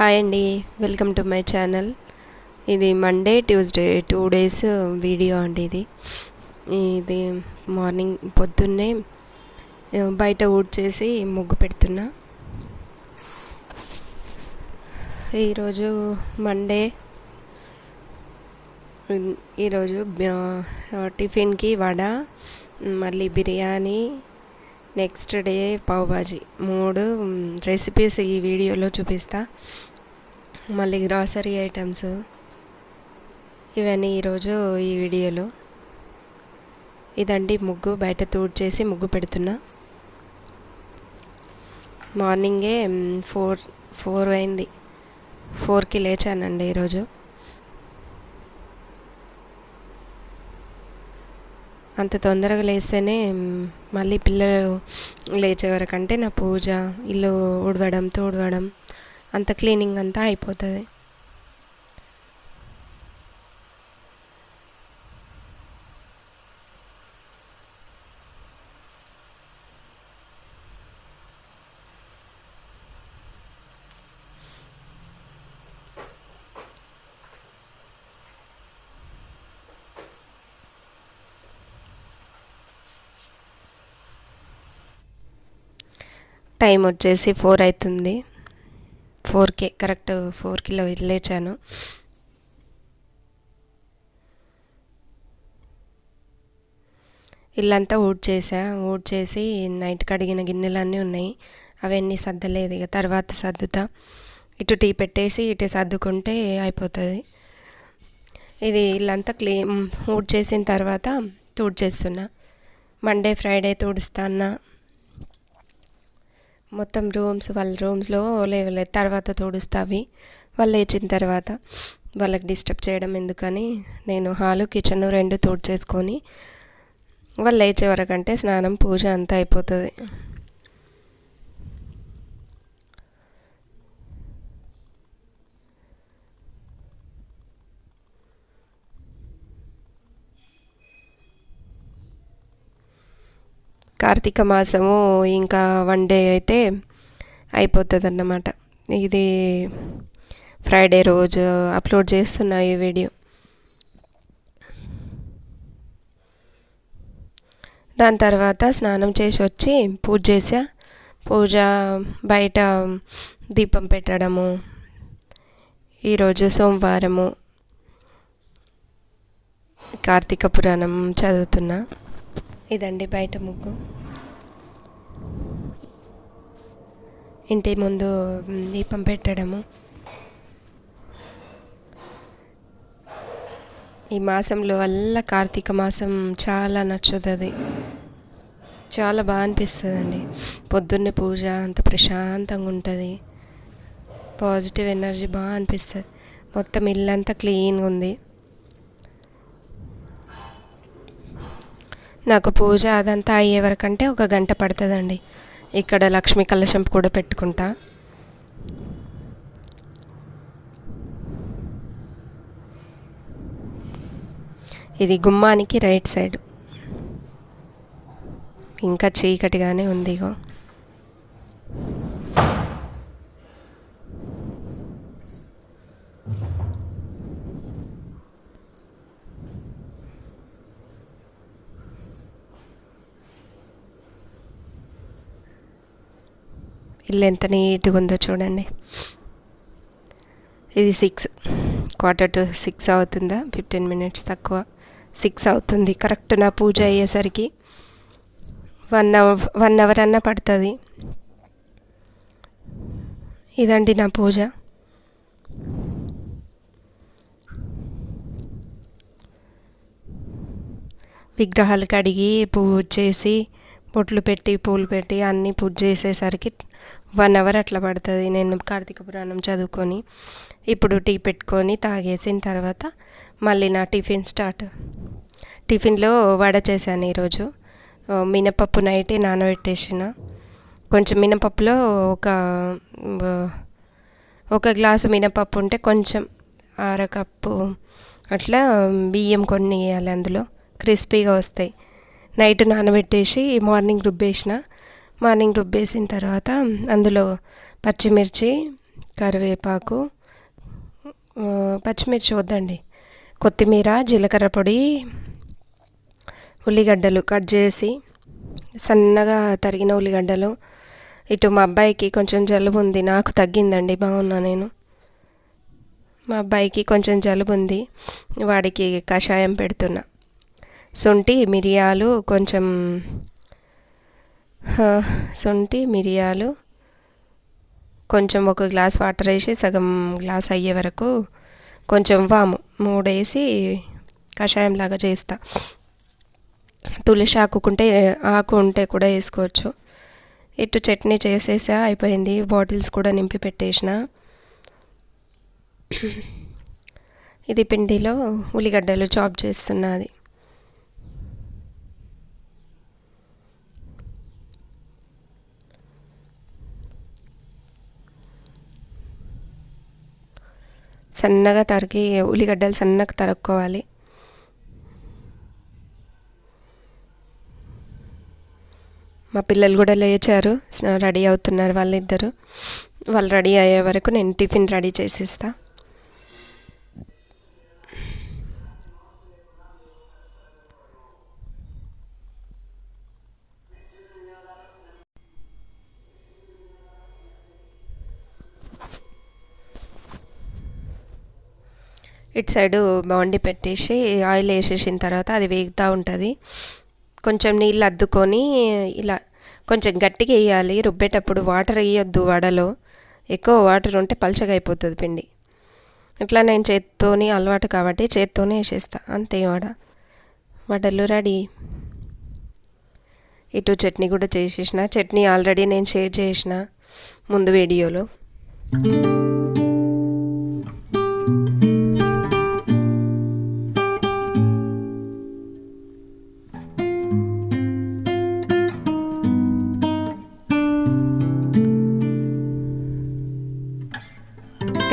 Hi అండి welcome to my channel ఇది Monday Tuesday two days video అండి ఇది. ఇది మార్నింగ్ పొద్దున్నే బయట బయట ఊడ్చేసి ముగ్గు పెడుతున్నా. ఈరోజు మండే ఈరోజు టిఫిన్కి వడ మళ్ళీ బిర్యానీ నెక్స్ట్ డే పావుబాజీ మూడు రెసిపీస్ ఈ వీడియోలో చూపిస్తా. మళ్ళీ గ్రాసరీ ఐటమ్స్ ఇవన్నీ ఈరోజు ఈ వీడియోలో. ఇదండి ముగ్గు బయట తూడ్చేసి ముగ్గు పెడుతున్నా. మార్నింగే ఫోర్ ఫోర్ అయింది. ఫోర్కి లేచానండి ఈరోజు. అంత తొందరగా లేస్తేనే మళ్ళీ పిల్లలు లేచే వరకంటే నా పూజ ఇల్లు ఉడవడం తోడవడం అంత క్లీనింగ్ అంతా అయిపోతుంది. టైం వచ్చేసి ఫోర్ అవుతుంది ఫోర్కే కరెక్ట్ ఫోర్కిలో లేచాను. ఇల్లంతా ఊడ్చేసా ఊడ్చేసి నైట్ కడిగిన గిన్నెలన్నీ ఉన్నాయి. అవన్నీ సర్దలేదు. ఇక తర్వాత సర్దుతా. ఇటు టీ పెట్టేసి ఇటు సర్దుకుంటే అయిపోతుంది. ఇది ఇల్లంతా క్లీన్ ఊడ్చేసిన తర్వాత తూడ్ చేస్తున్నా మండే ఫ్రైడే తుడుస్తాన్నా మొత్తం రూమ్స్ వాళ్ళ రూమ్స్లో లేవలే తర్వాత తోడుస్తావి వాళ్ళు లేచిన తర్వాత వాళ్ళకి డిస్టర్బ్ చేయడం ఎందుకని నేను హాలు కిచెన్ రెండు తుడిచేసుకొని వాళ్ళు లేచే వరకంటే స్నానం పూజ అంతా అయిపోతుంది. కార్తీక మాసము ఇంకా వన్ డే అయితే అయిపోతుంది అన్నమాట ఇది ఫ్రైడే రోజు అప్లోడ్ చేస్తున్నా ఈ వీడియో. దాని తర్వాత స్నానం చేసి వచ్చి పూజ చేసా. పూజ బయట దీపం పెట్టడము. ఈరోజు సోమవారము కార్తీక పురాణం చదువుతున్నా. ఇదండి బయట ముగ్గు. ఇంటి ముందు దీపం పెట్టడము. ఈ మాసంలో వల్ల కార్తీక మాసం చాలా నచ్చుతుంది. చాలా బాగా అనిపిస్తుందండి. పొద్దున్నే పూజ అంత ప్రశాంతంగా ఉంటుంది. పాజిటివ్ ఎనర్జీ బాగా అనిపిస్తుంది. మొత్తం ఇల్లంతా క్లీన్గా ఉంది. నాకు పూజ అదంతా అయ్యే వరకంటే ఒక గంట పడుతుందండి. ఇక్కడ లక్ష్మీ కలశం కూడా పెట్టుకుంటా. ఇది గుమ్మానికి రైట్ సైడ్. ఇంకా చీకటిగానే ఉంది ఇగో ఇల్లు ఎంత నీట్గా ఉందో చూడండి. ఇది సిక్స్ క్వార్టర్ టు సిక్స్ అవుతుందా? ఫిఫ్టీన్ మినిట్స్ తక్కువ. సిక్స్ అవుతుంది. కరెక్ట్ నా పూజ అయ్యేసరికి. వన్ అవర్ వన్ అవర్ అన్న పడుతుంది. ఇదండి నా పూజ. విగ్రహాలు కడిగి పూజ చేసి బొట్లు పెట్టి పూలు పెట్టి అన్నీ పూజ చేసేసరికి వన్ అవర్ అట్లా పడుతుంది. నేను కార్తీక పురాణం చదువుకొని ఇప్పుడు టీ పెట్టుకొని తాగేసిన తర్వాత మళ్ళీ నా టిఫిన్ స్టార్ట్. టిఫిన్లో వడ చేశాను ఈరోజు. మినపప్పు నైటే నానబెట్టేసిన. కొంచెం మినపప్పులో ఒక ఒక గ్లాసు మినపప్పు ఉంటే కొంచెం అర కప్పు అట్లా బియ్యం కొన్ని వేయాలి అందులో. క్రిస్పీగా వస్తాయి. నైట్ నానబెట్టేసి మార్నింగ్ రుబ్బేసిన. మార్నింగ్ రుబ్బేసిన తర్వాత అందులో పచ్చిమిర్చి కరివేపాకు పచ్చిమిర్చి వద్దండి. కొత్తిమీర జీలకర్ర పొడి ఉల్లిగడ్డలు కట్ చేసి సన్నగా తరిగిన ఉల్లిగడ్డలు. ఇటు మా అబ్బాయికి కొంచెం జలుబు ఉంది. నాకు తగ్గిందండి బాగున్నా నేను. మా అబ్బాయికి కొంచెం జలుబు ఉంది. వాడికి కషాయం పెడుతున్నా. శొంఠి మిరియాలు కొంచెం శొంఠి మిరియాలు. కొంచెం ఒక గ్లాస్ వాటర్ వేసి సగం గ్లాస్ అయ్యే వరకు కొంచెం వాము. మూడేసి కషాయం లాగా చేస్తా. తులసి ఆకుకుంటే ఆకు ఉంటే కూడా వేసుకోవచ్చు. ఇటు చట్నీ చేసేసా అయిపోయింది. బాటిల్స్ కూడా నింపి పెట్టేసిన. ఇది పిండిలో ఉల్లిగడ్డలు చాప్ చేస్తున్నది సన్నగా తరిగి ఉల్లిగడ్డలు సన్నగా తరుక్కోవాలి. మా పిల్లలు కూడా లేచారు. రెడీ అవుతున్నారు వాళ్ళిద్దరు. వాళ్ళు రెడీ అయ్యే వరకు నేను టిఫిన్ రెడీ చేసిస్తా. ఇటు సైడు బాండి పెట్టేసి ఆయిల్ వేసేసిన తర్వాత అది వేగుతూ ఉంటుంది. కొంచెం నీళ్ళు అద్దుకొని ఇలా కొంచెం గట్టిగా వేయాలి. రుబ్బేటప్పుడు వాటర్ వేయొద్దు వడలో. ఎక్కువ వాటర్ ఉంటే పలచగా అయిపోతుంది పిండి. ఇట్లా నేను చేత్తోని అలవాటు కాబట్టి చేత్తోనే వేసేస్తా. అంతే వడ. వడలు రెడీ. ఇటు చట్నీ కూడా చేసేసిన. చట్నీ ఆల్రెడీ నేను షేర్ చేసిన ముందు వీడియోలో.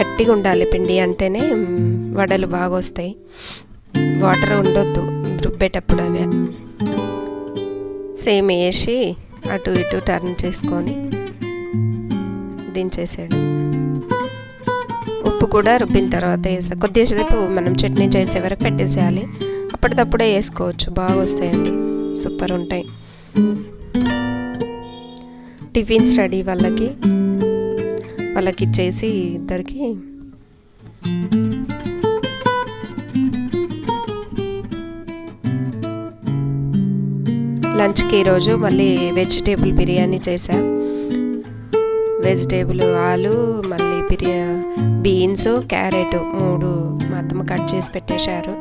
గట్టిగా ఉండాలి పిండి అంటేనే వడలు బాగా వస్తాయి. వాటర్ ఉండొద్దు రుబ్బేటప్పుడు అవి. సేమ్ వేసి అటు ఇటు టర్న్ చేసుకొని దించేసాడు ఉప్పు కూడా రుబ్బిన తర్వాత వేసా కొద్దిసేపు మనం చట్నీ చేసే వరకు పెట్టేసేయాలి. అప్పటికప్పుడే వేసుకోవచ్చు బాగా వస్తాయండి. సూపర్ ఉంటాయి. టిఫిన్స్ రెడీ వాళ్ళకి. వాళ్ళకి ఇచ్చేసి ఇద్దరికి. లంచ్కి ఈరోజు మళ్ళీ వెజిటేబుల్ బిర్యానీ చేసా వెజిటేబుల్ ఆలు మళ్ళీ బిర్యా బీన్స్ క్యారెట్ మూడు మా అత్తమ్మ కట్ చేసి పెట్టేశారు.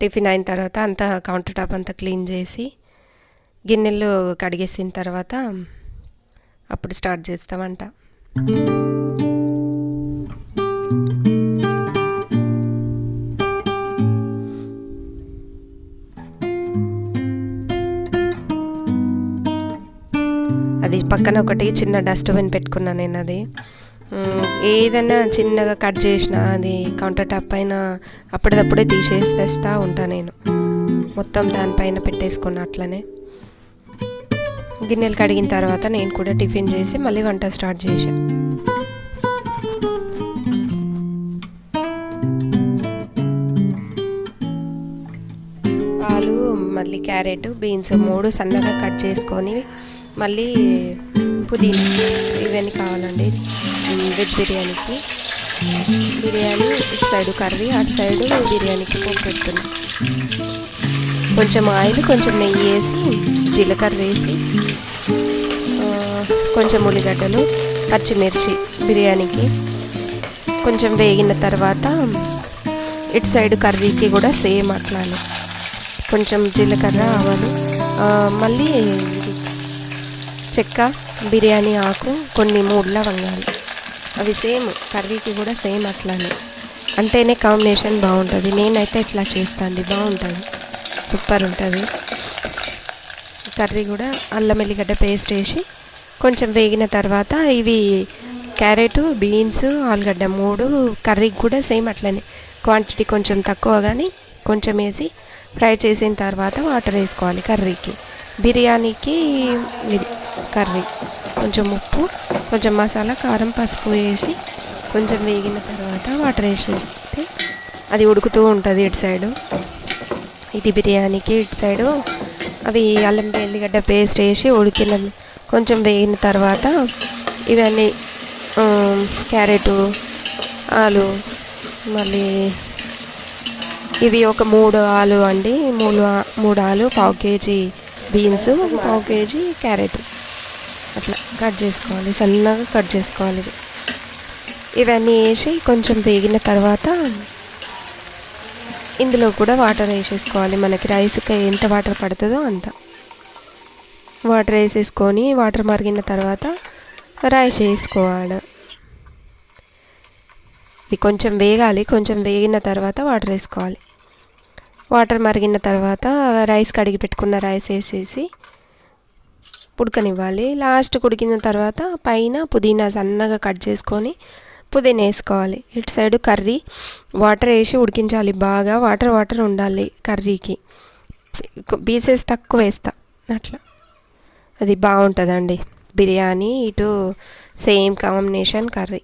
టిఫిన్ అయిన తర్వాత అంతా కౌంటర్ టాప్ అంతా క్లీన్ చేసి గిన్నెలు కడిగేసిన తర్వాత అప్పుడు స్టార్ట్ చేస్తామంట. అది పక్కన ఒకటి చిన్న డస్ట్బిన్ పెట్టుకున్నా నేను అది ఏదైనా చిన్నగా కట్ చేసినా అది కౌంటర్ టాప్ పైన అప్పటిదప్పుడే తీసేసి తెస్తా ఉంటా నేను. మొత్తం దానిపైన పెట్టేసుకున్న అట్లనే. గిన్నెలు కడిగిన తర్వాత నేను కూడా టిఫిన్ చేసి మళ్ళీ వంట స్టార్ట్ చేశా. ఆలు మళ్ళీ క్యారెట్ బీన్స్ మూడు సన్నగా కట్ చేసుకొని మళ్ళీ పుదీనా ఇవన్నీ కావాలండి. వెజ్ బిర్యానీకి. బిర్యానీ ఇటు సైడ్ కర్రీ అటు సైడు బిర్యానీకి పోపు పెడుతున్నాం కొంచెం ఆయిల్ కొంచెం నెయ్యి వేసి జీలకర్ర వేసి కొంచెం ఉల్లిగడ్డలు పచ్చిమిర్చి బిర్యానీకి. కొంచెం వేగిన తర్వాత ఇటు సైడ్ కర్రీకి కూడా సేమ్ అట్లానే. కొంచెం జీలకర్ర ఆవాలు మళ్ళీ చెక్క. బిర్యానీ ఆకు కొన్ని మూడు లవంగాలు అవి సేమ్ కర్రీకి కూడా సేమ్ అట్లానే. అంటేనే కాంబినేషన్ బాగుంటుంది. నేనైతే ఇట్లా చేస్తాను బాగుంటుంది. సూపర్ ఉంటుంది. కర్రీ కూడా అల్లం ఎల్లిగడ్డ పేస్ట్ వేసి కొంచెం వేగిన తర్వాత ఇవి క్యారెట్ బీన్స్ ఆలుగడ్డ మూడు కర్రీకి కూడా సేమ్ అట్లనే. క్వాంటిటీ కొంచెం తక్కువ కానీ కొంచెం వేసి ఫ్రై చేసిన తర్వాత వాటర్ వేసుకోవాలి కర్రీకి. బిర్యానీకి ఇది. కర్రీ. కొంచెం ఉప్పు కొంచెం మసాలా కారం పసుపు వేసి కొంచెం వేగిన తర్వాత వాటర్ వేసేస్తే అది ఉడుకుతూ ఉంటుంది ఇటు సైడు. ఇది బిర్యానీకి ఇటు సైడు. అవి అల్లం వెల్లిగడ్డ పేస్ట్ వేసి ఉడికిన కొంచెం వేగిన తర్వాత ఇవన్నీ క్యారెట్ క్యారెటు ఆలు మళ్ళీ ఇవి ఒక మూడు ఆలు అండి. మూడు మూడు ఆలు పావు కేజీ బీన్స్ పావు కేజీ క్యారెట్. అట్లా కట్ చేసుకోవాలి సన్నగా కట్ చేసుకోవాలి ఇది. ఇవన్నీ వేసి కొంచెం వేగిన తర్వాత ఇందులో కూడా వాటర్ వేసేసుకోవాలి. మనకి రైస్కి ఎంత వాటర్ పడుతుందో అంత. వాటర్ వేసేసుకొని వాటర్ మరిగిన తర్వాత రైస్ వేసుకోవాలి. ఇది కొంచెం వేగాలి కొంచెం వేగిన తర్వాత వాటర్ వేసుకోవాలి. వాటర్ మరిగిన తర్వాత రైస్ కడిగి పెట్టుకున్న రైస్ వేసేసి ఉడకనివ్వాలి. లాస్ట్ ఉడికిన తర్వాత పైన పుదీనా సన్నగా కట్ చేసుకొని పుదీనా వేసుకోవాలి. ఇటు సైడ్ కర్రీ వాటర్ వేసి ఉడికించాలి. బాగా వాటర్ వాటర్ ఉండాలి కర్రీకి. పీసెస్ తక్కువ వేస్తా. అట్లా. అది బాగుంటుందండి. బిర్యానీ ఇటు సేమ్ కాంబినేషన్ కర్రీ.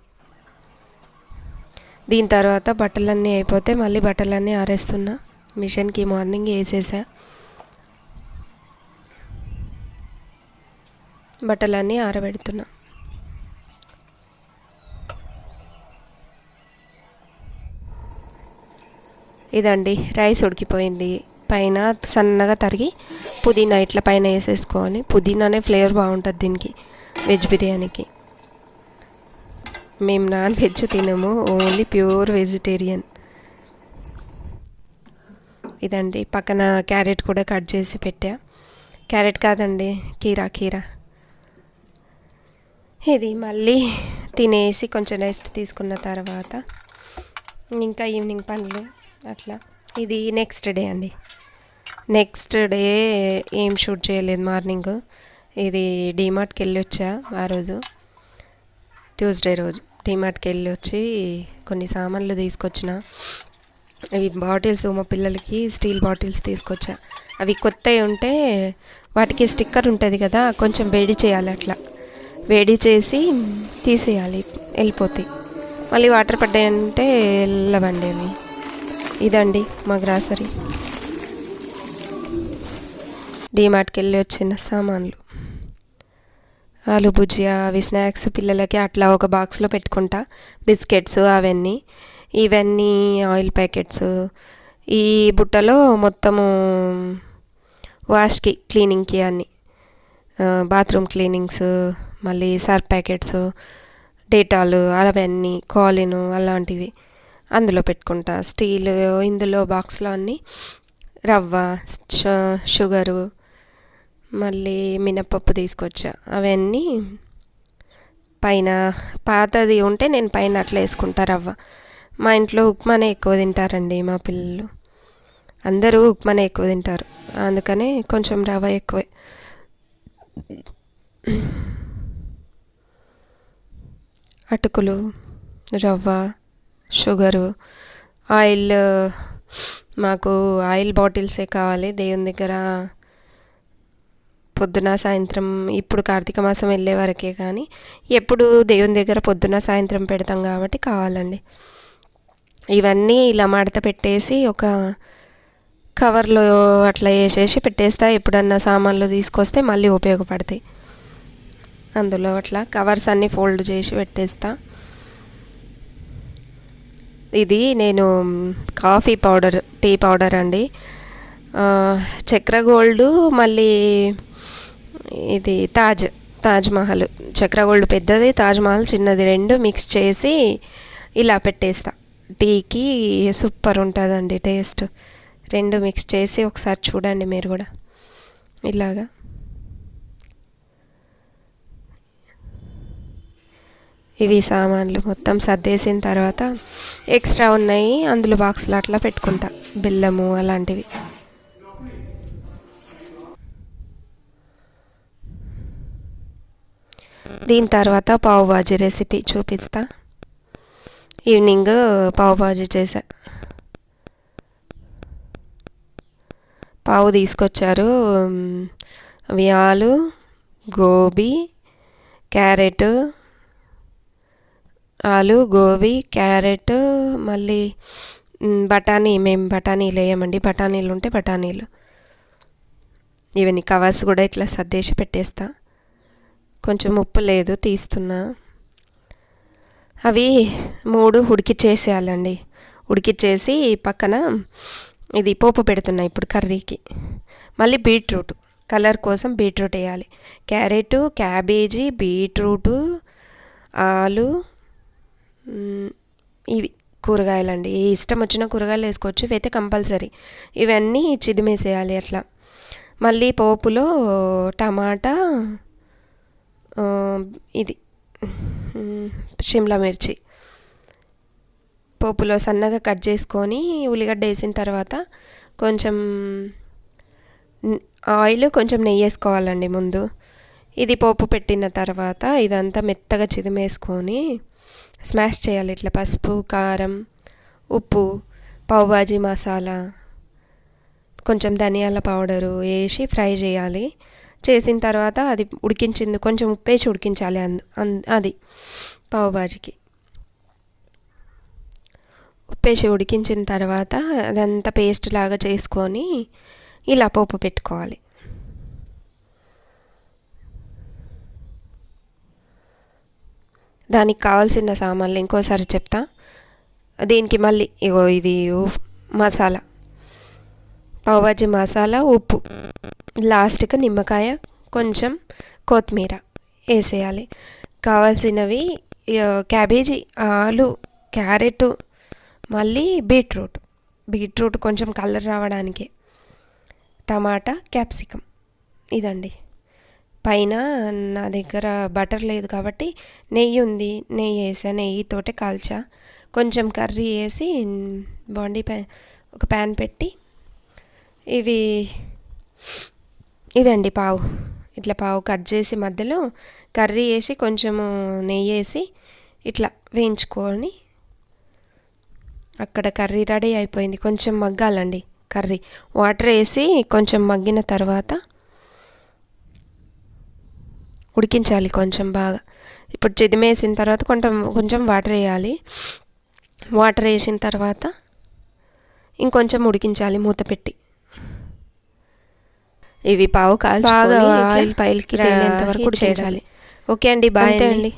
దీని తర్వాత బట్టలన్నీ అయిపోతే మళ్ళీ బట్టలన్నీ ఆరేస్తున్నా. మిషన్కి మార్నింగ్ వేసేసా. బట్టలన్నీ ఆరబెడుతున్నా. ఇదండి రైస్ ఉడికిపోయింది. పైన సన్నగా తరిగి పుదీనా ఇట్లా పైన వేసేసుకోవాలి. పుదీనానే ఫ్లేవర్ బాగుంటుంది దీనికి వెజ్ బిర్యానీకి. మేము నాన్ వెజ్ తినము ఓన్లీ ప్యూర్ వెజిటేరియన్. ఇదండి పక్కన క్యారెట్ కూడా కట్ చేసి పెట్టా. క్యారెట్ కాదండి కీరా కీరా. ఇది మళ్ళీ తినేసి కొంచెం రెస్ట్ తీసుకున్న తర్వాత ఇంకా ఈవినింగ్ పనులు అట్లా. ఇది నెక్స్ట్ డే అండి. నెక్స్ట్ డే ఏం షూట్ చేయలేదు మార్నింగ్. ఇది డీమార్ట్కి వెళ్ళి వచ్చా ఆ రోజు. ట్యూస్డే రోజు డీమార్ట్కి వెళ్ళి వచ్చి కొన్ని సామాన్లు తీసుకొచ్చిన. అవి బాటిల్స్ మా పిల్లలకి స్టీల్ బాటిల్స్ తీసుకొచ్చా. అవి కొత్తవి ఉంటే వాటికి స్టిక్కర్ ఉంటుంది కదా కొంచెం వేడి చేయాలి అట్లా. వేడి చేసి తీసేయాలి వెళ్ళిపోతాయి మళ్ళీ వాటర్ పడ్డాయంటే వెళ్ళవండి అవి. ఇదండి మా గ్రాసరీ. డీమార్ట్కి వెళ్ళి వచ్చిన సామాన్లు. ఆలు భుజియా అవి స్నాక్స్ పిల్లలకి అట్లా ఒక బాక్స్లో పెట్టుకుంటా. బిస్కెట్స్ అవన్నీ. ఇవన్నీ ఆయిల్ ప్యాకెట్స్. ఈ బుట్టలో మొత్తము వాష్కి క్లీనింగ్కి అన్నీ. బాత్రూమ్ క్లీనింగ్స్ మళ్ళీ సర్ఫ్ ప్యాకెట్స్ డేటాలు అవన్నీ కాలిను అలాంటివి అందులో పెట్టుకుంటా. స్టీల్ ఇందులో బాక్స్లో అన్నీ రవ్వ షుగరు మళ్ళీ మినపప్పు తీసుకొచ్చా. అవన్నీ పైన పాతది ఉంటే నేను పైన అట్లా వేసుకుంటా రవ్వ. మా ఇంట్లో ఉప్మానే ఎక్కువ తింటారండి మా పిల్లలు. అందరూ ఉప్మానే ఎక్కువ తింటారు. అందుకనే కొంచెం రవ్వ ఎక్కువే. అటుకులు రవ్వ షుగరు ఆయిల్ మాకు ఆయిల్ బాటిల్సే కావాలి. దేవుని దగ్గర పొద్దున సాయంత్రం ఇప్పుడు కార్తీక మాసం వెళ్ళే వరకే కానీ ఎప్పుడు దేవుని దగ్గర పొద్దున సాయంత్రం పెడతాం కాబట్టి కావాలండి. ఇవన్నీ ఇలా మడత పెట్టేసి ఒక కవర్లో అట్లా వేసేసి పెట్టేస్తా. ఎప్పుడన్నా సామాన్లు తీసుకొస్తే మళ్ళీ ఉపయోగపడతాయి. అందులో అట్లా కవర్స్ అన్నీ ఫోల్డ్ చేసి పెట్టేస్తా. ఇది నేను కాఫీ పౌడర్ టీ పౌడర్ అండి. చక్ర గోల్డ్ మళ్ళీ ఇది తాజ్ తాజ్ మహల్. చక్ర గోల్డ్ పెద్దది తాజ్ మహల్ చిన్నది రెండు మిక్స్ చేసి ఇలా పెట్టేస్తా. టీకి సూపర్ ఉంటుందండి టేస్ట్ రెండు మిక్స్ చేసి ఒకసారి చూడండి మీరు కూడా. ఇలాగా. ఇవి సామాన్లు మొత్తం సర్దేసిన తర్వాత ఎక్స్ట్రా ఉన్నాయి. అందులో బాక్సులు అట్లా పెట్టుకుంటా. బెల్లము అలాంటివి. దీని తర్వాత పావుబాజీ రెసిపీ చూపిస్తా. ఈవినింగ్ పావుబాజీ చేసా. పావు తీసుకొచ్చారు అవి ఆలు గోబీ క్యారెట్ ఆలు గోబీ క్యారెట్ మళ్ళీ బఠానీ. మేము బఠానీలు వేయమండి. బఠానీలు ఉంటే బఠానీలు. ఇవన్నీ కవర్స్ కూడా ఇట్లా సర్దేసి పెట్టేస్తా. కొంచెం ఉప్పు లేదు తీస్తున్నా. అవి మూడు ఉడికిచ్చేసేయాలండి ఉడికిచ్చేసి పక్కన ఇది పోపు పెడుతున్నా ఇప్పుడు కర్రీకి. మళ్ళీ బీట్రూట్. కలర్ కోసం బీట్రూట్ వేయాలి. క్యారెట్ క్యాబేజీ బీట్రూటు ఆలు ఇవి కూరగాయలండి. ఏ ఇష్టం వచ్చిన కూరగాయలు వేసుకోవచ్చు. ఇవైతే కంపల్సరీ. ఇవన్నీ చిదిమేసేయాలి అట్లా. మళ్ళీ పోపులో టమాటా ఇది షిమ్లా మిర్చి. పోపులో సన్నగా కట్ చేసుకొని ఉల్లిగడ్డ వేసిన తర్వాత కొంచెం ఆయిల్ కొంచెం నెయ్యి వేసుకోవాలండి ముందు. ఇది పోపు పెట్టిన తర్వాత ఇదంతా మెత్తగా చిదిమేసుకొని స్మాష్ చేయాలి. ఇట్లా పసుపు కారం ఉప్పు పావుబాజీ మసాలా కొంచెం ధనియాల పౌడరు వేసి ఫ్రై చేయాలి. చేసిన తర్వాత అది ఉడికించింది కొంచెం ఉప్పు వేసి ఉడికించాలి అందు అది పావుబాజీకి. ఉప్పేసి ఉడికించిన తర్వాత అదంతా పేస్ట్ లాగా చేసుకొని ఇలా పోపు పెట్టుకోవాలి. దానికి కావాల్సిన సామాన్లు ఇంకోసారి చెప్తా. దీనికి మళ్ళీ ఇగో ఇది మసాలా. పావుబాజీ మసాలా ఉప్పు. లాస్ట్కి నిమ్మకాయ కొంచెం కొత్తిమీర వేసేయాలి. కావాల్సినవి క్యాబేజీ ఆలు క్యారెట్ మళ్ళీ బీట్రూట్. బీట్రూట్ కొంచెం కలర్ రావడానికి. టమాటా క్యాప్సికమ్. ఇదండి. పైన నా దగ్గర బటర్ లేదు కాబట్టి నెయ్యి ఉంది. నెయ్యి వేసా. నెయ్యితోటే కాల్చా. కొంచెం కర్రీ వేసి బాండీ ప్యా ఒక ప్యాన్ పెట్టి ఇవి ఇవండి పావు. ఇట్లా పావు కట్ చేసి మధ్యలో కర్రీ వేసి కొంచెము నెయ్యి వేసి ఇట్లా వేయించుకొని అక్కడ కర్రీ రెడీ అయిపోయింది. కొంచెం మగ్గాలండి కర్రీ. వాటర్ వేసి కొంచెం మగ్గిన తర్వాత ఉడికించాలి కొంచెం బాగా. ఇప్పుడు చిదిమేసిన తర్వాత కొంచెం కొంచెం వాటర్ వేయాలి. వాటర్ వేసిన తర్వాత ఇంకొంచెం ఉడికించాలి మూత పెట్టి. ఇవి పావు కాల్చి బాగా ఆయిల్ పైలకి వరకు ఉడికించాలి. ఓకే అండి బాయ్ అండి.